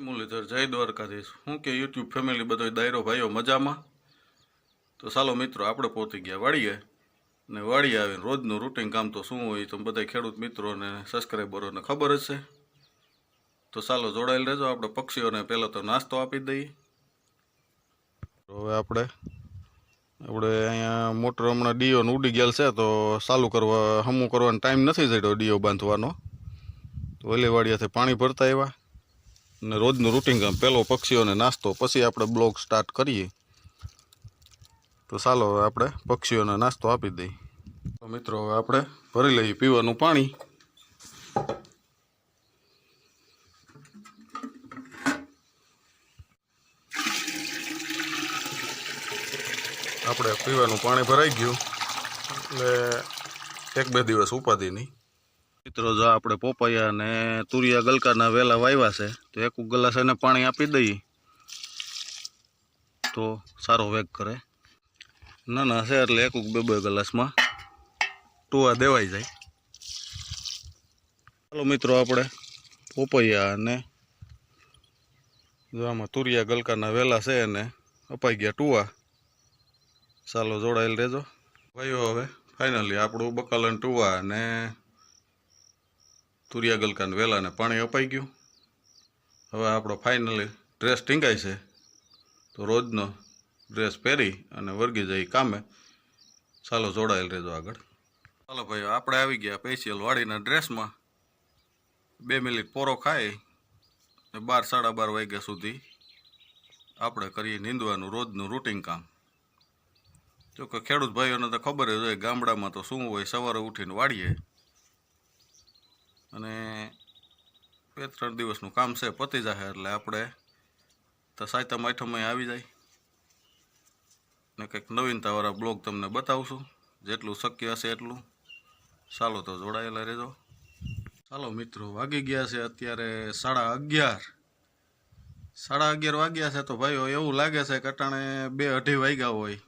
મુરલીધર, જય દ્વારકાધીશ. હું કે યુટ્યુબ ફેમિલી બધો દાયરો ભાઈઓ મજામાં? તો ચાલો મિત્રો, આપણે પહોંચી ગયા વાડીએ ને વાડી આવીને રોજનું રૂટિન કામ તો શું હોય તો બધા ખેડૂત મિત્રોને સબસ્ક્રાઈબરોને ખબર જ છે તો ચાલો જોડાયેલ રહેજો, આપણે પક્ષીઓને પહેલાં તો નાસ્તો આપી દઈએ. હવે આપણે આપણે અહીંયા મોટર હમણાં ડીઓને ઉડી ગયેલ છે, તો ચાલુ કરવા, હમું કરવાનો ટાઈમ નથી જડ્યો ડીઓ બાંધવાનો. તો ઓલી વાડિયાથી પાણી ભરતા આવ્યા. ને રોજનું રૂટિન પહેલો પક્ષીઓને નાસ્તો, પછી આપણે બ્લોગ સ્ટાર્ટ કરીએ. તો ચાલો હવે આપણે પક્ષીઓને નાસ્તો આપી દઈએ. તો મિત્રો, હવે આપણે ભરી લઈએ પીવાનું પાણી. આપણે પીવાનું પાણી ભરાઈ ગયું. એટલે એક બે દિવસ ઉપાધિ નહીં. મિત્રો, જો આપણે પોપૈયા અને તુરિયા ગલકાના વેલા વાવ્યા છે, તો એક ગ્લાસ એને પાણી આપી દઈએ. તો સારો વેગ કરે. ના ના છે એટલે એક બે બે ગ્લાસમાં ટુવા દેવાઈ જાય. ચાલો મિત્રો, આપણે પોપૈયા અને જો આમાં તુરિયા ગલકાના વેલા છે એને અપાઈ ગયા ટુવા. ચાલો જોડાયેલ રહેજો. ભાઈઓ, હવે ફાઇનલી આપણું બકાલન ટુવા અને તુરિયા ગલકાન વેલાને પાણી અપાઈ ગયું. હવે આપણો ફાઇનલી ડ્રેસ ટીંગાય છે. તો રોજનો ડ્રેસ પહેરી અને વર્ગી જઈ કામે. ચાલો જોડાયેલ રહેજો આગળ. ચાલો ભાઈ, આપણે આવી ગયા પેશિયલ વાડીના ડ્રેસમાં બે મિનિટ પોરો ખાઈ બાર, સાડા બાર વાગ્યા સુધી આપણે કરીએ નીંદવાનું રોજનું રૂટિન કામ. જો કે ખેડૂત ભાઈઓને તો ખબર જ હોય, ગામડામાં તો શું હોય, સવારે ઉઠીને વાળીએ અને બે ત્રણ દિવસનું કામ છે, પતી જશે એટલે આપણે તો સાયતમ આઠમમાં આવી જાય. ને કંઈક નવીનતાવાળા બ્લોગ તમને બતાવશું. જેટલું શક્ય હશે એટલું. ચાલો તો જોડાયેલા રહેજો. ચાલો મિત્રો, વાગી ગયા છે અત્યારે સાડા અગિયાર. સાડા અગિયાર વાગ્યા છે તો ભાઈઓ, એવું લાગે છે કે અટાણે બે અઢી વાગ્યા હોય.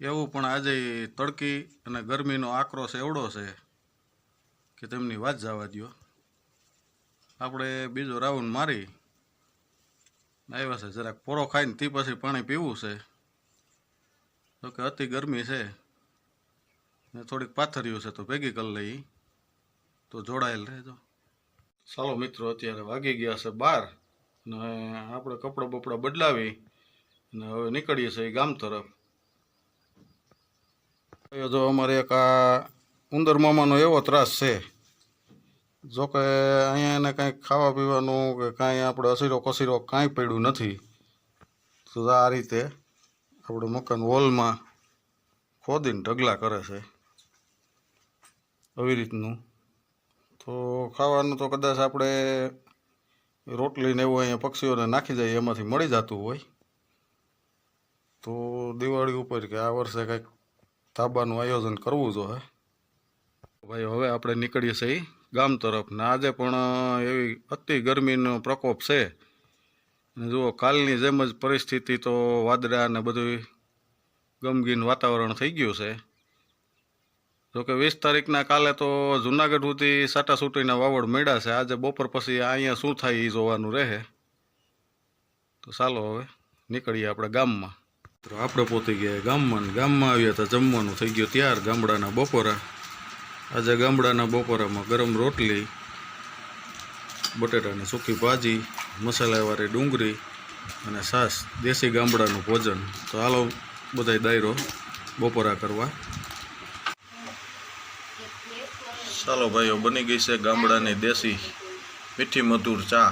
એવું પણ આજે તડકી અને ગરમીનો આક્રોશ એવડો છે. કે તેમની વાત જવા દો આપણે બીજો રાઉન્ડ મારી. આવ્યા છે જરાક પોરો ખાઈને તે પછી પાણી પીવું છે. તો કે અતિ ગરમી છે. ને થોડીક પાથર્યું છે તો ભેગી કરી લઈ તો જોડાયેલ રહેજો. ચાલો મિત્રો, અત્યારે વાગી ગયા છે બાર. ને આપણે કપડાં બપડા બદલાવી ને હવે નીકળીએ છીએ ગામ તરફ. જો અમારે એક આ ઉંદર મામાનો એવો ત્રાસ છે. જો કે અહીંયા એને કાંઈ ખાવા પીવાનું કે કાંઈ આપણે અસીરો કસીરો કાંઈ પડ્યું નથી. તો આ રીતે આપણે મકાન હોલમાં ખોદીને ઢગલા કરે છે. આવી રીતનું. તો ખાવાનું તો કદાચ આપણે રોટલીને એવું અહીંયા પક્ષીઓને નાખી જાય એમાંથી મળી જતું હોય. તો દિવાળી ઉપર કે આ વર્ષે કંઈક ધાબાનું આયોજન કરવું જોઈએ. ભાઈ, હવે આપણે નીકળીએ છીએ ગામ તરફ ને આજે પણ એવી અતિ ગરમીનો પ્રકોપ છે. ને જુઓ, કાલની જેમ જ પરિસ્થિતિ તો વાદળા ને બધું ગમગીન વાતાવરણ થઈ ગયું છે. જોકે વીસ તારીખના કાલે તો જુનાગઢ સુધી સાટાસૂટીના વાવડ મળ્યા છે. આજે બપોર પછી અહીંયા શું થાય એ જોવાનું રહે. તો ચાલો હવે નીકળીએ આપણે ગામમાં. આપણે પોતી ગયા ગામમાં ગામમાં આવ્યા હતા, જમવાનું થઈ ગયું ત્યાર ગામડાના બપોરા. આજે ગામડાના બપોરામાં ગરમ રોટલી, બટેટાની સૂકી ભાજી મસાલાવાળી ડુંગળી અને સાસ દેશી ગામડાનું ભોજન. તો હાલો બધાય દાયરો બપોરા કરવા. ચાલો ભાઈઓ, બની ગઈ છે ગામડાની દેશી મીઠી મધુર ચા.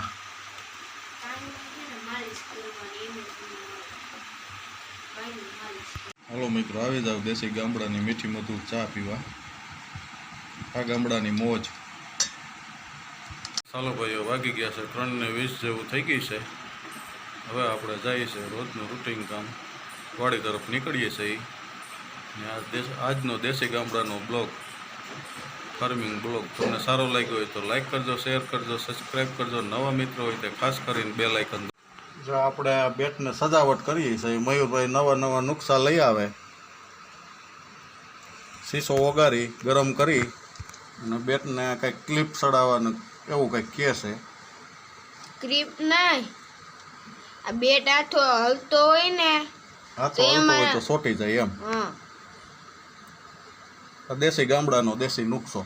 હાલો મિત્રો, આવી જાવ દેશી ગામડાની મીઠી મધુર ચા પીવા. આ ગામડાની મોજ. ચાલો ભાઈઓ વાગી ગયા છે. ત્રણ ને વીસ જેવું થઈ ગઈ છે. હવે આપણે જઈએ છીએ રોજનું રૂટિન કામ. વાડી તરફ નીકળીએ છીએ. ને આ દેશ આજનો દેશી ગામડાનો બ્લોગ ફાર્મિંગ બ્લોગ. તમને સારો લાગ્યો હોય તો લાઈક કરજો શેર કરજો સબસ્ક્રાઈબ કરજો. નવા મિત્રો હોય તો ખાસ કરીને બે લાઇકન જો આપણે આ બેટને સજાવટ કરીએ છીએ મયુરભાઈ નવા નવા નુકસા લઈ આવે. શીશો વગાડી ગરમ કરી. અને બેટને કંઈક ક્લિપ ચડાવવાનું એવું કંઈક કહે છે. ક્લિપ નહીં. આ બેટ હાથો હલતો હોય ને હાથો હલતો હોય તો સોટી જાય એમ. આ દેશી ગામડાનો દેશી નુકસો.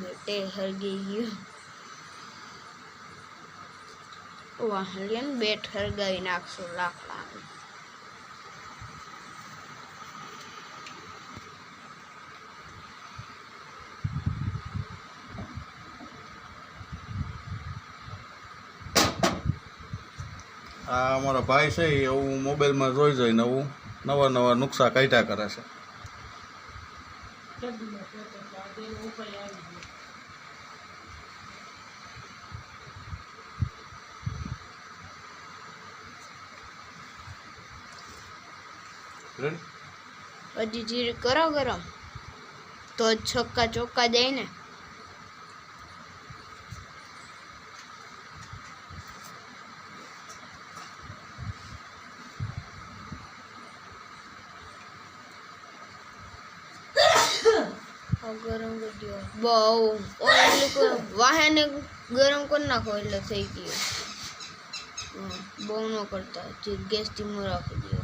બેટે હરગી ગયું. વાહલિયન બેટ હરગાવી નાખશું લાકડા આ અમારા ભાઈ છે એ મોબાઈલમાં જોઈ જોઈને એવું નવા નવા નુકસા કાઢ્યા કરે છે. હજી જીર કરો ગરમ. તો છક્કા ચોક્કા જાય ગરમ કરી દો બહુ ઓઇલ વાહને ગરમ કરી નાખો એટલે થઈ ગયું હમ, બહુ ન કરતા જે ગેસ ધીમો રાખી દો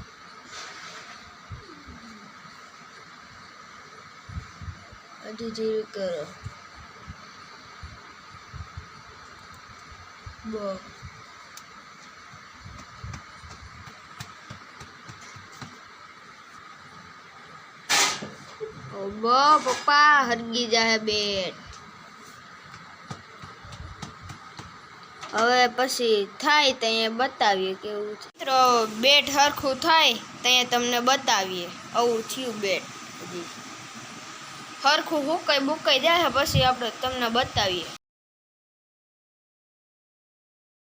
હજી જીરું કરો બહુ ઓ બો પપ્પા હરગી જાય બેટ. હવે પછી થાય ત્યાં બતાવીએ કેવું છે. મિત્રો, બેટ હરખું થાય ત્યાં તમને બતાવીએ. આવું થયું બેટ. હરખું હુકાઈ બુકાઈ જાય પછી આપણે તમને બતાવીએ.